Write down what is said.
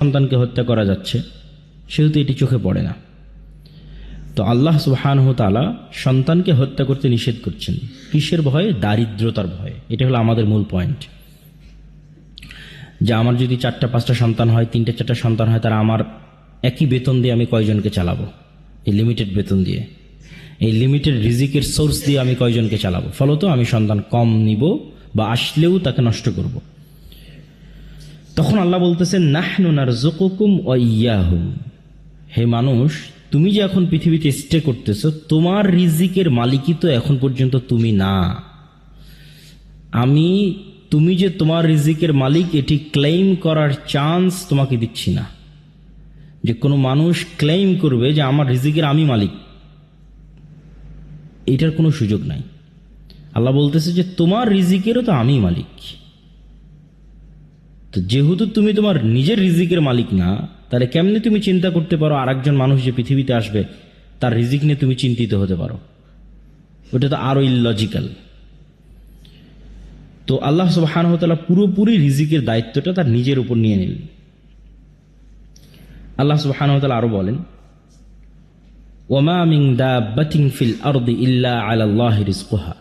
সন্তানকে হত্যা করা যাচ্ছে, সেহেতু এটি চোখে পড়ে না। তো আল্লাহ তালা সন্তানকে হত্যা করতে নিষেধ করছেন। কিসের ভয়ে? দারিদ্রতার ভয়ে। এটা হলো আমাদের মূল পয়েন্ট যে আমার যদি চারটা, পাঁচটা সন্তান হয়, তিনটা, চারটা সন্তান হয়, তারা আমার একই বেতন দিয়ে আমি কয়জনকে চালাবো? এই লিমিটেড বেতন দিয়ে। এই লিমিটেড রিজিকের সোর্স দিয়ে আমি কয়জনকে চালাবো? ফলত আমি সন্তান কম নিব বা আসলেও তাকে নষ্ট করব। তখন আল্লাহ বলতেছেন, নাহনু নারজুকুকুম ওয়া ইয়াহুম। হে মানুষ, তুমি যে এখন পৃথিবীতে স্টে করতেছো, তোমার রিজিকের মালিকই তো এখন পর্যন্ত তুমি না। আমি, তুমি যে তোমার রিজিকের মালিক, এটি ক্লেইম করার চান্স তোমাকে দিচ্ছি না। যে কোনো মানুষ ক্লেইম করবে যে আমার রিজিকের আমি মালিক। এটার কোনো সুযোগ নাই। আল্লাহ বলতেছে যে তোমার রিজিকেরও তো আমি মালিক। তো যেহেতু তুমি তোমার নিজের রিজিকের মালিক না, তাহলে কেমনি তুমি চিন্তা করতে পারো আরেকজন মানুষ যে পৃথিবীতে আসবে, তার রিজিক নিয়ে তুমি চিন্তিত হতে পারো? ওটা তো আরও ইললজিক্যাল তো আল্লাহ সুবাহানহতালা পুরোপুরি রিজিকের দায়িত্বটা তার নিজের উপর নিয়ে নিলেন। আল্লাহ সুবাহানহতালা আরও বলেন ওমা মিং দাবাতিং ফিল আরদি ইল্লা আলাল্লাহ রিজকুহা।